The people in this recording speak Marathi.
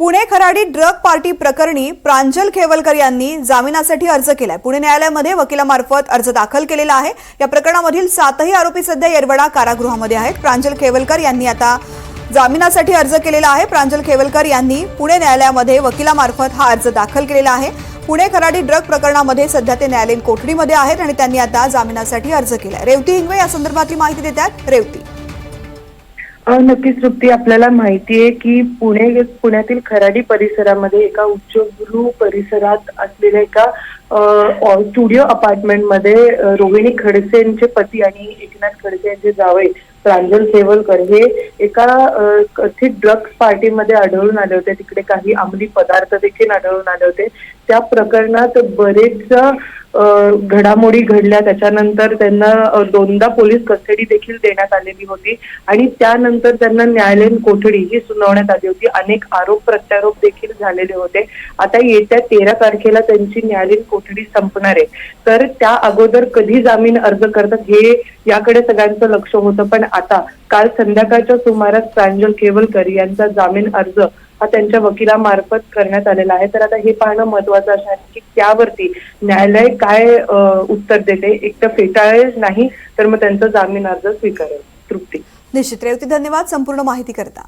पुणे खराडी ड्रग पार्टी प्रकरणी प्रांजल खेवलकर यांनी जामिनासाठी अर्ज केलाय. पुणे न्यायालयामध्ये वकिलामार्फत अर्ज दाखल केलेला आहे. या प्रकरणामधील सातही आरोपी सध्या येरवडा कारागृहामध्ये आहेत. प्रांजल खेवलकर यांनी आता जामिनासाठी अर्ज केलेला आहे. प्रांजल खेवलकर यांनी पुणे न्यायालयामध्ये वकिलामार्फत हा अर्ज दाखल केलेला आहे. पुणे खराडी ड्रग प्रकरणामध्ये सध्या ते न्यायालयीन कोठडीमध्ये आहेत आणि त्यांनी आता जामिनासाठी अर्ज केलाय. रेवती हिंगवे या संदर्भातली माहिती देतात. रेवती. नक्कीच तृप्ती आपल्याला माहिती आहे की पुणे पुण्यातील खराडी परिसरामध्ये एका उच्चगुरु परिसरात असलेल्या एका स्टुडिओ अपार्टमेंटमध्ये मध्ये रोहिणी खडसे यांचे पती आणि एकनाथ खडसे यांचे जावे प्रांजल सेवलकर हे एका कथित ड्रग्ज पार्टीमध्ये आढळून आले होते. तिकडे काही अंमली पदार्थ देखील आढळून आले होते. त्या प्रकरणात बरेच घडामोडी घडल्या त्याच्यानंतर त्यांना दोनदा पोलीस कस्टडी देखील देण्यात आलेली होती. आणि त्यानंतर त्यांना न्यायालयीन कोठडी ही सुनावण्यात आली होती. अनेक आरोप प्रत्यारोप देखील झालेले होते. आता येत्या तेरा तारखेला त्यांची न्यायालयीन कोठडी संपणार आहे. तर त्या अगोदर कधी जामीन अर्ज करतात हे याकडे सगळ्यांचं लक्ष होतं. पण आता काल संध्याकाळच्या सुमारास प्रांजल केवलकर यांचा जामीन अर्ज हा त्यांच्या वकिलामार्फत करण्यात आलेला आहे. तर आता हे पाहणं महत्वाचं असणार आहे की त्यावरती न्यायालय काय उत्तर देते? एक तर फेटाळेल नाही तर मग त्यांचा जामीन अर्ज स्वीकारेल. तृप्ती. निश्चित. रेवती धन्यवाद. संपूर्ण माहिती करता.